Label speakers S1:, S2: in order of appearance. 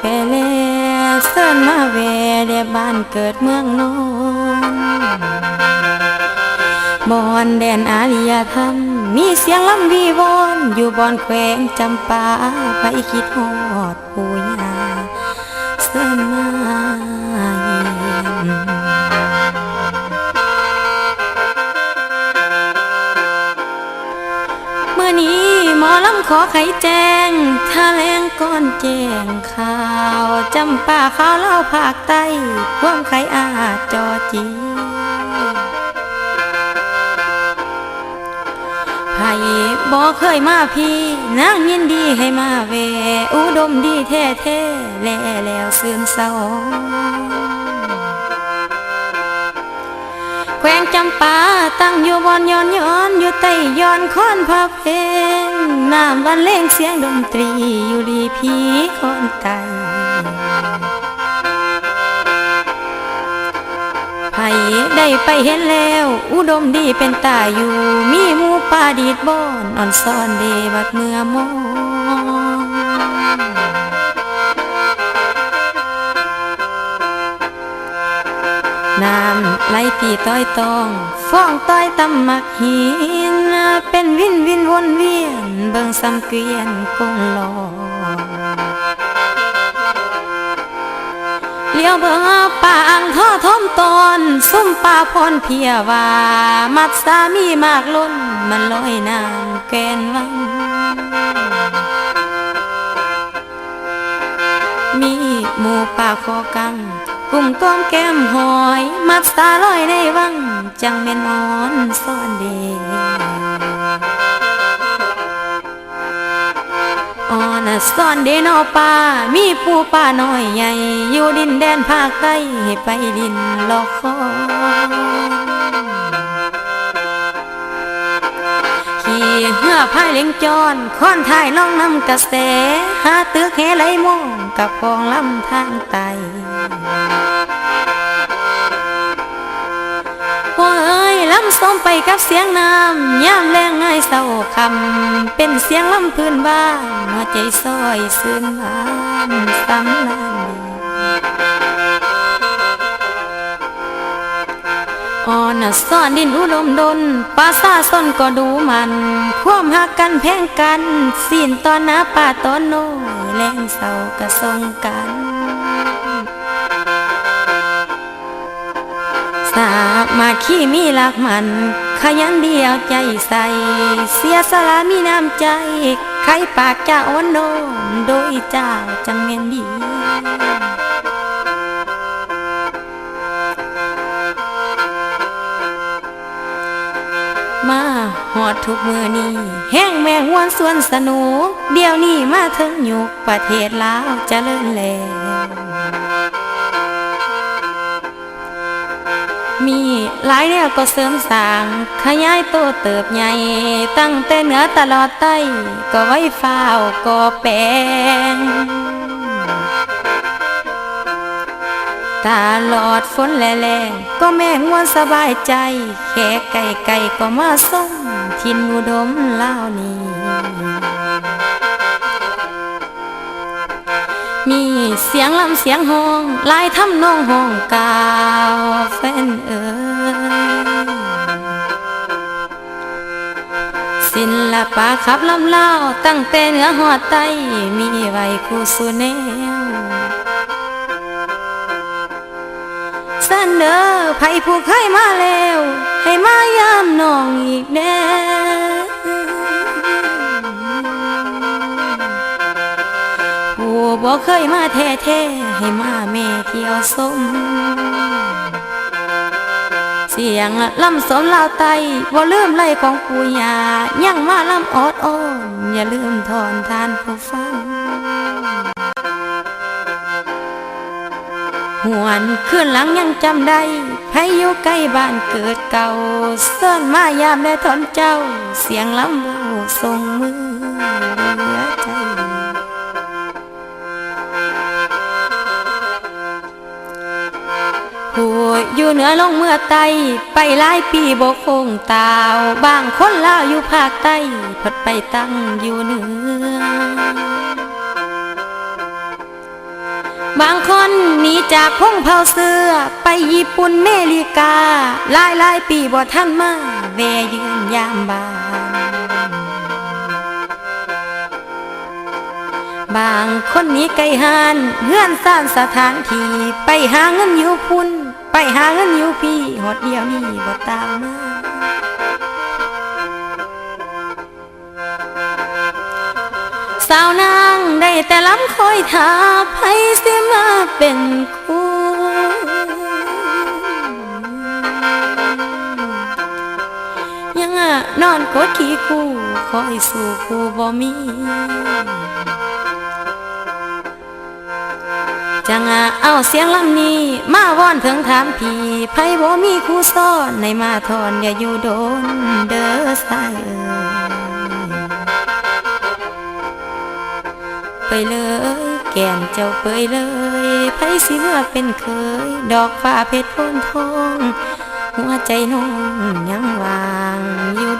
S1: ไปแล้วเสินมาแวเดบ้านเกิดเมืองนอนบอนแดนอาริยธรรมมีเสียงลำวีวอนอยู่บอนแขวงจำปาไปคิดฮอดปูยาเสินมาเยี่ยมเมื่อนี้ หมอลำขอไขแจ้งถ้าแรงก้อนแจ้งข่าวจำป่าข้าวเล่าภาคใต้ความไขอาจจอจีไผบ่เคยมาพี่นางยินดีให้มาแวอุดมดีแท้แท้แลแล้วเสื่อมเศร้า แขวงจำปาตั้งอยู่บอนย้อนย้อนอยู่ใต้ย้อนค้อนพระเพลงน้ำวันเล่งเสียงดนตรีอยู่ดีพีคนไตไผได้ไปเห็นแล้ว อุดมดีเป็นตาอยู่ มีมูป่าดีดบอนอ่อนซ่อนเดบัดเมื่อมอ น้ำไหลตีต้อยตองฟ้องต้อยตำหมักหิน เป็นวินวินวนเวียน เบิ่งซ้ำเกวียนกงลอเลี้ยวเบิ่งป่าอังท่อทมตอนซุ่มป่าพรเพียว่า มัดสามีมากล้น มันลอยน้ำแกนวังมีหมูป่าคอกัง กลุ่มก้มแก้มหอย มัดสาลอยในวัง จังแม่นอนซ่อนเดอ่อนซ่อนเดนอป่ามีปูป่าน้อยใหญ่ อยู่ดินแดนภาคใต้ให้ไปดินลอกคอขี่เหือพายเล็งจอนค้อนท้ายล่องน้ำกระแส หาตึกแหไหลมองกับกองลำทางไต สมไปกับเสียงน้ำย่ำแรงง่ายเศร้าคำเป็นเสียงลำพื้นบ้านหัวใจซอยซึมหวานสำนันอ่อนซ่อนดินอุดมดนป่าซาส้นก็ดูมันความหักกันแพงกันสิ้นตอนหนาป่าตอนโนแรงเศร้ากระทรงกันสา มาขี้มีหลักมัน ขยันเดียวใจใส เสียสละมีน้ำใจ ใครปากจะอ่อนโน้มโดยเจ้าจังเมียนดีมาหอดทุกมือนี้ แห้งแมงวันส่วนสนุก เดี๋ยวนี้มาถึงยุคประเทศลาวเจะเลิ่นแล้ว มีหลายแนวก็เสริมสร้าง ขยายตัวเติบใหญ่ ตั้งแต่เหนือตลอดใต้ ก็ไว้ฟ้าวก็แปลงตลอดฝนแลงก็แม่งวนสบายใจ แค่ไก่ไก่ก็มาส่งทินอุดมเล่าวนี้ มีเสียงลำเสียงห้องลายทำนองห้องกาวแฟนเอ๋ยศิลปะขับลำเล่าตั้งแต่เหนือหอดใต้มีไว้คู่สุแนวเสนอไผผู้เคยมาแล้ว ให้มายามน้องอีกแน่ บ่เคยมาแท้ๆให้มาแม่เที่ยวสม เสียงลำสนลาวไตบ่ลืมไล่ของปู่ย่ายังมาลำออดอ้อนอย่าลืมทอนทานผู้ฟังหวนขึ้นหลังยังจำได้พายุใกล้บ้านเกิดเก่าซ่อนมายามได้ทนเจ้า เสียงลำเบาส่งมือ อยู่เหนือลงเมื่อไตไปหลายปีบกคงตาวบางคนลาวอยู่ภาคใต้พดไปตั้งอยู่เหนือบางคนหนีจากพงเผาเสื้อ ไปญี่ปุ่นเมริกาหลายหลายปีบ่ทันมาแวยืนยามบานบางคนหนี้ไกลหานเงื่อนสร้างสถานที่ไปหาเงินอยู่พุ่น หาเงินอยู่พี่หดเดียวนี่บ่ตามมาสาวนางได้แต่ล้ำคอยถาให้สิมาเป็นคู่ยังอะนอนกดขี้คู่คอยสู่คู่บ่มี จังอะเอาเสียงลำนี้ มาวอนถึงถามพี่ไผบ่มีคู่ซ้อนในมาทอนอย่าอยู่โดนเด้อสายเอ่ยไปเลยแก่นเจ้าเปยเลยไผสิเมื่อเป็นเคย ดอกฟ้าเพชรโพนทอง หัวใจน้องยังวางอยู่